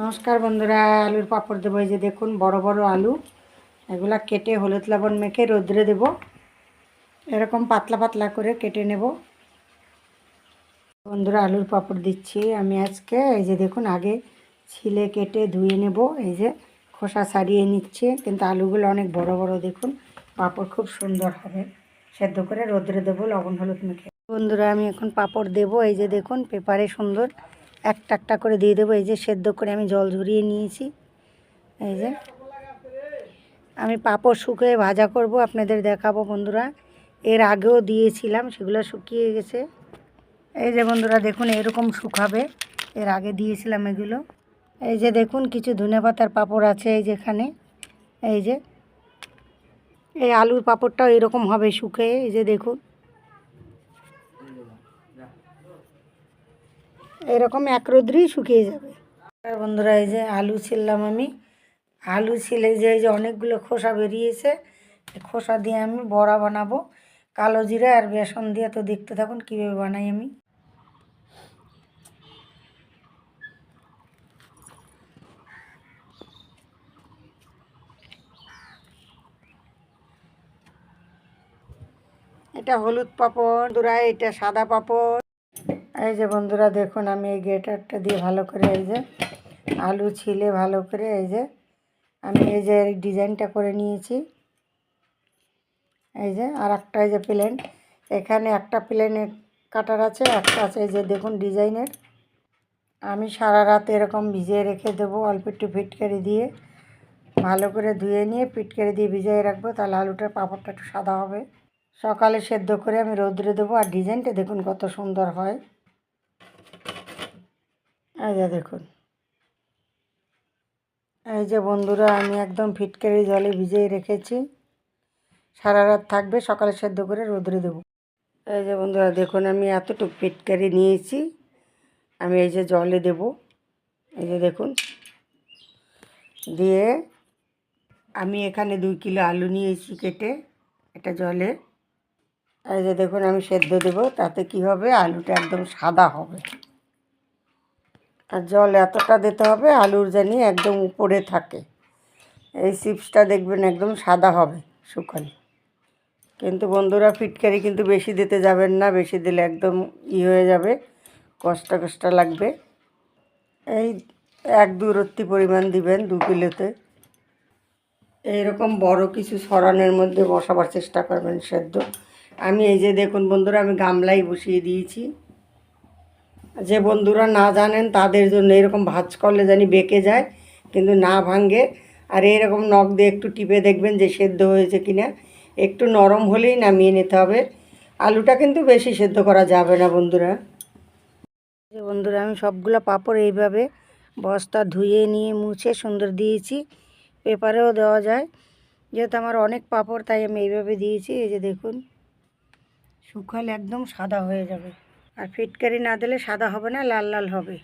নমস্কার বন্ধুরা, আলুর পাঁপড় দেবো। এই যে দেখুন, বড় বড় আলু। এগুলা কেটে হলুদ লবণ মেখে রোদ্রে দেব। এরকম পাতলা পাতলা করে কেটে নেব। বন্ধুরা, আলুর পাঁপড় দিচ্ছি। আমি আজকে, এই যে দেখুন, আগে ছিলে কেটে ধুয়ে নেব। এই যে খোসা সারিয়ে নিচ্ছে। কিন্তু আলুগুলো অনেক বড় বড়, দেখুন, পাঁপড় খুব সুন্দর হবে। সেদ্ধ করে রোদ্রে দেবো, লবণ হলুদ মেখে। বন্ধুরা, আমি এখন পাঁপড় দেবো। এই যে দেখুন, পেপারে সুন্দর একটা একটা করে দিয়ে দেবো। এই যে সেদ্ধ করে আমি জল ঝরিয়ে নিয়েছি। এই যে। আমি পাঁপড় শুকিয়ে ভাজা করব, আপনাদের দেখাবো বন্ধুরা। এর আগেও দিয়েছিলাম, সেগুলো শুকিয়ে গেছে। এই যে বন্ধুরা, দেখুন এরকম শুকাবে। এর আগে দিয়েছিলাম এগুলো। এই যে দেখুন, কিছু ধনে পাতার পাঁপড় আছে এই যেখানে। এই যে। এই আলুর পাঁপড়টাও এরকম হবে শুকিয়ে এই যে দেখুন। এরকম এক রোদ্রেই শুকিয়ে যাবে। আর বন্ধুরা এই যে আলু ছিললাম আমি। আলু ছিলে যে এই যে অনেকগুলো খোসা বেরিয়েছে। খোসা দিয়ে আমি বড়া বানাবো। কালো জিরা আর বেসন দিয়ে তো দেখতে থাকুন কীভাবে বানাই আমি। এটা হলুদ পাঁপড়। বন্ধুরা এটা সাদা পাঁপড়। এই যে বন্ধুরা দেখুন, আমি এই গ্রেটারটা দিয়ে ভালো করে এই যে আলু ছিলে ভালো করে এই যে আমি এই যে ডিজাইনটা করে নিয়েছি। এই যে আর একটা এই যে প্লেন, এখানে একটা প্লেনের কাটার আছে, একটা আছে এই যে দেখুন ডিজাইনের। আমি সারা রাত এরকম ভিজিয়ে রেখে দেবো, অল্প একটু ফিটকারি দিয়ে ভালো করে ধুয়ে নিয়ে ফিটকারি দিয়ে ভিজিয়ে রাখব, তাহলে আলুটার পাঁপড়টা একটু সাদা হবে। সকালে সেদ্ধ করে আমি রোদ্রে দেবো, আর ডিজাইনটা দেখুন কত সুন্দর হয়। এই যে দেখুন। এই যে বন্ধুরা, আমি একদম ফিটকারি জলে ভিজিয়ে রেখেছি। সারা রাত থাকবে, সকালে সেদ্ধ করে রোদ্রে দেবো। এই যে বন্ধুরা, দেখুন, আমি এতটুকু ফিটকারি নিয়েছি। আমি এই যে জলে দেব। এই যে দেখুন। দিয়ে আমি এখানে দুই কিলো আলু নিয়েছি কেটে, এটা জলে। এই যে দেখুন, আমি সেদ্ধ দেবো, তাতে কি হবে? আলুটা একদম সাদা হবে। আর জল এতটা দিতে হবে, আলুর জানি একদম উপরে থাকে। এই চিপসটা দেখবেন একদম সাদা হবে, শুকালে। কিন্তু বন্ধুরা, ফিটকারি কিন্তু বেশি দিতে যাবেন না, বেশি দিলে একদম ই হয়ে যাবে, কষ্ট কষ্ট লাগবে। এই এক দু রত্তি পরিমাণ দিবেন দু কিলোতে। এইরকম বড় কিছু সরানোর মধ্যে বসাবার চেষ্টা করবেন সেদ্ধ। আমি এই যে দেখুন বন্ধুরা, আমি গামলাই বসিয়ে দিয়েছি। যে বন্ধুরা না জানেন তাদের জন্য এরকম ভাজ করলে জানি বেঁকে যায়, কিন্তু না ভাঙে। আর এরকম নখ দিয়ে একটু টিপে দেখবেন যে সেদ্ধ হয়েছে কিনা। একটু নরম হলেই নামিয়ে নিতে হবে। আলুটা কিন্তু বেশি সেদ্ধ করা যাবে না বন্ধুরা। যে বন্ধুরা, আমি সবগুলো পাপড় এইভাবে বস্তা ধুয়ে নিয়ে মুছে সুন্দর দিয়েছি। পেপারেও দেওয়া যায়। যেহেতু আমার অনেক পাপড়, তাই আমি এইভাবে দিয়েছি। এই যে দেখুন, শুকালে একদম সাদা হয়ে যাবে। আর ফিটকারি না দিলে সাদা হবে না লাল লাল হবে।